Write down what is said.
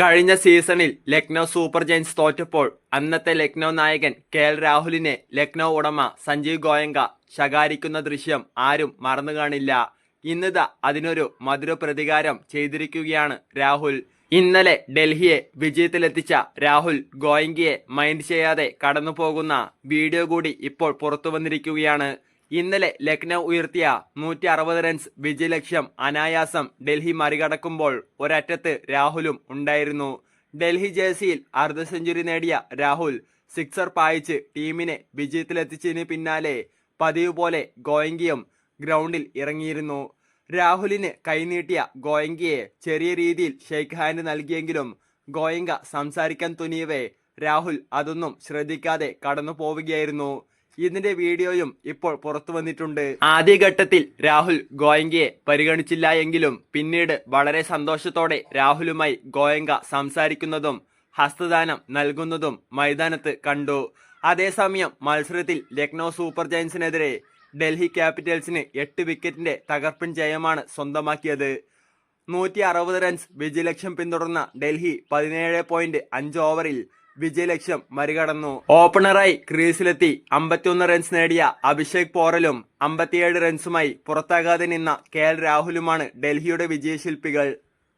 കഴിഞ്ഞ സീസണിൽ Lucknow super giants തോറ്റപ്പോൾ അന്നത്തെ ലക്നൗ നായകൻ കെ എൽ രാഹുലിനെ ലക്നൗ ഉടമ സഞ്ജീവ് ഗോയങ്ക ശകാരിക്കുന്ന ദൃശ്യം ആരും മറന്നു കാണില്ല. ഇന്നത് അതിനൊരു മധുര പ്രതികാരം ചെയ്തിരിക്കുകയാണ് രാഹുൽ. ഇന്നലെ ഡൽഹിയെ വിജയത്തിലെത്തിച്ച രാഹുൽ ഗോയങ്കയെ മൈൻഡ് ചെയ്യാതെ കടന്നു പോകുന്ന വീഡിയോ കൂടി ഇപ്പോൾ പുറത്തു വന്നിരിക്കുകയാണ്. ഇന്നലെ ലക്നൗ ഉയർത്തിയ നൂറ്റി അറുപത് റൺസ് വിജയലക്ഷ്യം അനായാസം ഡൽഹി മറികടക്കുമ്പോൾ ഒരറ്റത്ത് രാഹുലും ഉണ്ടായിരുന്നു. ഡൽഹി ജേഴ്സിയിൽ അർദ്ധ സെഞ്ചുറി നേടിയ രാഹുൽ സിക്സർ പായിച്ച് ടീമിനെ വിജയത്തിലെത്തിച്ചതിന് പിന്നാലെ പതിവ് പോലെ ഗോയങ്കിയും ഗ്രൗണ്ടിൽ ഇറങ്ങിയിരുന്നു. രാഹുലിന് കൈനീട്ടിയ ഗോയങ്കയെ ചെറിയ രീതിയിൽ ഷെയ്ക്ക് ഹാൻഡ് നൽകിയെങ്കിലും ഗോയങ്ക സംസാരിക്കാൻ തുനിയവേ രാഹുൽ അതൊന്നും ശ്രദ്ധിക്കാതെ കടന്നു പോവുകയായിരുന്നു ഇതിന്റെ വീഡിയോയും ഇപ്പോൾ പുറത്തു വന്നിട്ടുണ്ട്. ആദ്യഘട്ടത്തിൽ രാഹുൽ ഗോയങ്കയെ പരിഗണിച്ചില്ല എങ്കിലും പിന്നീട് വളരെ സന്തോഷത്തോടെ രാഹുലുമായി ഗോയങ്ക സംസാരിക്കുന്നതും ഹസ്തദാനം നൽകുന്നതും മൈതാനത്ത് കണ്ടു. അതേസമയം മത്സരത്തിൽ ലക്നൗ സൂപ്പർ ജയൻസിനെതിരെ ഡൽഹി ക്യാപിറ്റൽസിന് എട്ട് വിക്കറ്റിന്റെ തകർപ്പൻ ജയമാണ് സ്വന്തമാക്കിയത്. നൂറ്റി അറുപത് റൺസ് വിജയലക്ഷ്യം പിന്തുടർന്ന ഡൽഹി പതിനേഴ് പോയിന്റ് അഞ്ച് ഓവറിൽ വിജയലക്ഷ്യം മറികടന്നു. ഓപ്പണറായി ക്രീസിലെത്തി. അമ്പത്തിയൊന്ന് റൺസ് നേടിയ അഭിഷേക് പോറലും അമ്പത്തിയേഴ് റൺസുമായി പുറത്താകാതെ നിന്ന കെ രാഹുലുമാണ് ഡൽഹിയുടെ വിജയശില്പികൾ.